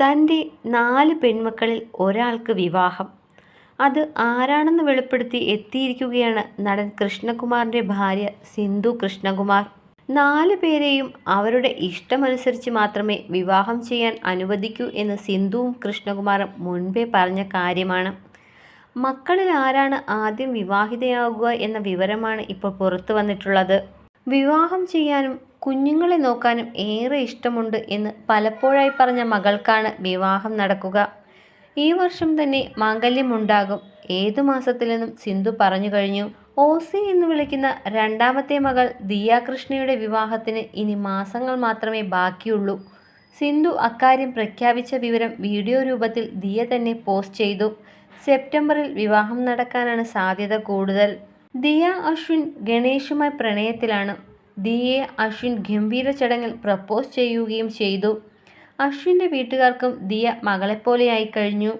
തന്റെ നാല് പെൺമക്കളിൽ ഒരാൾക്ക് വിവാഹം. അത് ആരാണെന്ന് വെളിപ്പെടുത്തി എത്തിയിരിക്കുകയാണ് നടൻ കൃഷ്ണകുമാറിന്റെ ഭാര്യ സിന്ധു കൃഷ്ണകുമാർ. നാല് പേരെയും അവരുടെ ഇഷ്ടമനുസരിച്ച് മാത്രമേ വിവാഹം ചെയ്യാൻ അനുവദിക്കൂ എന്ന് സിന്ധുവും കൃഷ്ണകുമാറും മുൻപേ പറഞ്ഞ കാര്യമാണ്. മക്കളിൽ ആരാണ് ആദ്യം വിവാഹിതയാകുക എന്ന വിവരമാണ് ഇപ്പോൾ പുറത്തു വന്നിട്ടുള്ളത്. വിവാഹം ചെയ്യാനും കുഞ്ഞുങ്ങളെ നോക്കാനും ഏറെ ഇഷ്ടമുണ്ട് എന്ന് പലപ്പോഴായി പറഞ്ഞ മകൾക്കാണ് വിവാഹം നടക്കുക. ഈ വർഷം തന്നെ മാംഗല്യമുണ്ടാകും. ഏതു മാസത്തിലെന്നും സിന്ധു പറഞ്ഞു കഴിഞ്ഞു. ഓസി എന്ന് വിളിക്കുന്ന രണ്ടാമത്തെ മകൾ ദിയാകൃഷ്ണയുടെ വിവാഹത്തിന് ഇനി മാസങ്ങൾ മാത്രമേ ബാക്കിയുള്ളൂ. സിന്ധു അക്കാര്യം പ്രഖ്യാപിച്ച വിവരം വീഡിയോ രൂപത്തിൽ ദിയ തന്നെ പോസ്റ്റ് ചെയ്തു. സെപ്റ്റംബറിൽ വിവാഹം നടക്കാനാണ് സാധ്യത കൂടുതൽ. ദിയ അശ്വിൻ ഗണേഷുമായി പ്രണയത്തിലാണ്. ദിയയെ അശ്വിൻ ഗംഭീര ചടങ്ങിൽ പ്രപ്പോസ് ചെയ്യുകയും ചെയ്തു. അശ്വിന്റെ വീട്ടുകാർക്കും ദിയ മകളെപ്പോലെയായി കഴിഞ്ഞു.